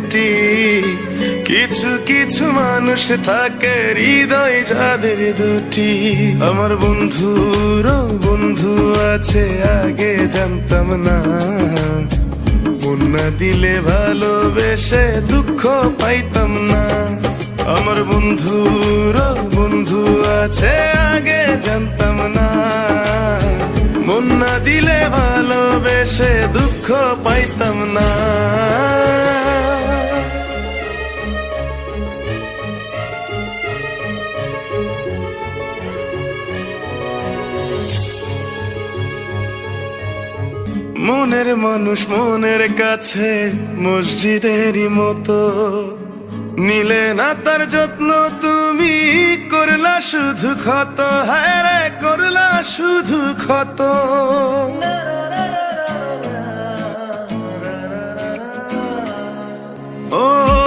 খুঁটি কিছু কিছু মানুষ থাকে হৃদয় যাদের দুটি। আমার বন্ধুর বন্ধু আছে, আগে জানতাম না। না দিলে ভালোবেসে দুঃখ পাইতাম না। আমার বন্ধুর বন্ধু আছে, আগে জানতাম না। না দিলে ভালোবেসে দুঃখ পাইতাম না। মনের মানুষ মনের কাছে, মসজিদেরই মতো। নিলে না তার যত্ন, তুমি করলা শুধু ক্ষত হ্যাঁ করলা শুধু ক্ষত। ও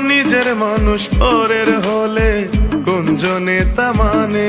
নিজের মানুষ পরের হলে কোনজনে তা মানে?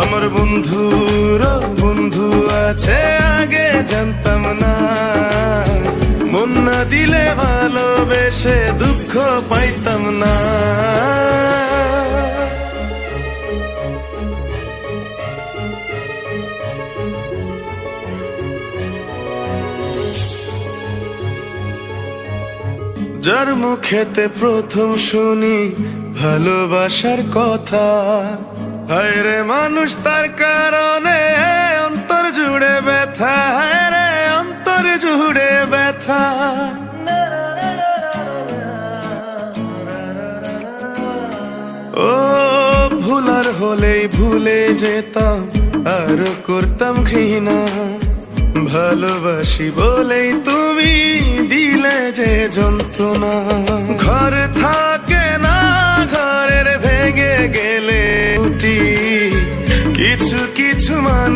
আমার বন্ধুর বন্ধু আছে, আগে জানতাম না। মন না দিলে ভালোবেসে দুঃখ পাইতাম না। যার মুখেতে প্রথম শুনি ভালোবাসার কথা হায় রে মানুষ, তার কারণে অন্তর জুড়ে ব্যথা। হায় রে অন্তর জুড়ে ব্যথা। ও ভুলার হলেই ভুলে যেতাম, আর করতাম ঘৃণা। ভালোবাসি বলেই তুমি দিলে যে যন্ত্রণা।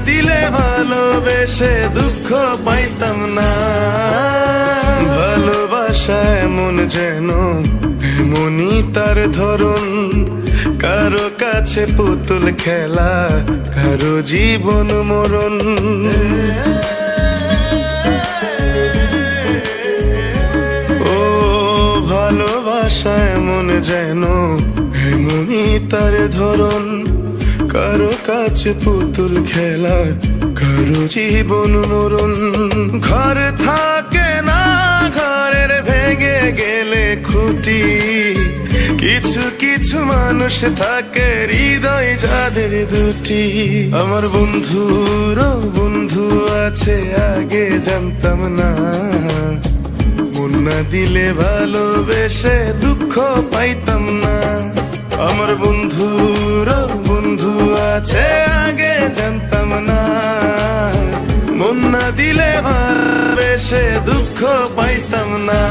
দিলে ভালোবেসে দুঃখ পাইতাম না। ভালোবাসা এমন যেন, এমনই তার ধরন। কারও কাছে পুতুল খেলা, কারও জীবন মরণ। ও, ভালোবাসা এমন যেন, এমনই তার ধরন। কারও কাছে পুতুল খেলা, কারও জীবন মরণ। ঘর থাকে না, ঘরের ভেঙে গেলে খুঁটি। কিছু কিছু মানুষ থাকে, হৃদয় যাদের দুটি। আমার বন্ধুর বন্ধু আছে, আগে জানতাম না। না দিলে ভালোবেসে দুঃখ পাইতাম না। আমার বন্ধু আছে আগে জানতাম না। মুন্না দিলে ভাবে সে দুঃখ পাইতাম না।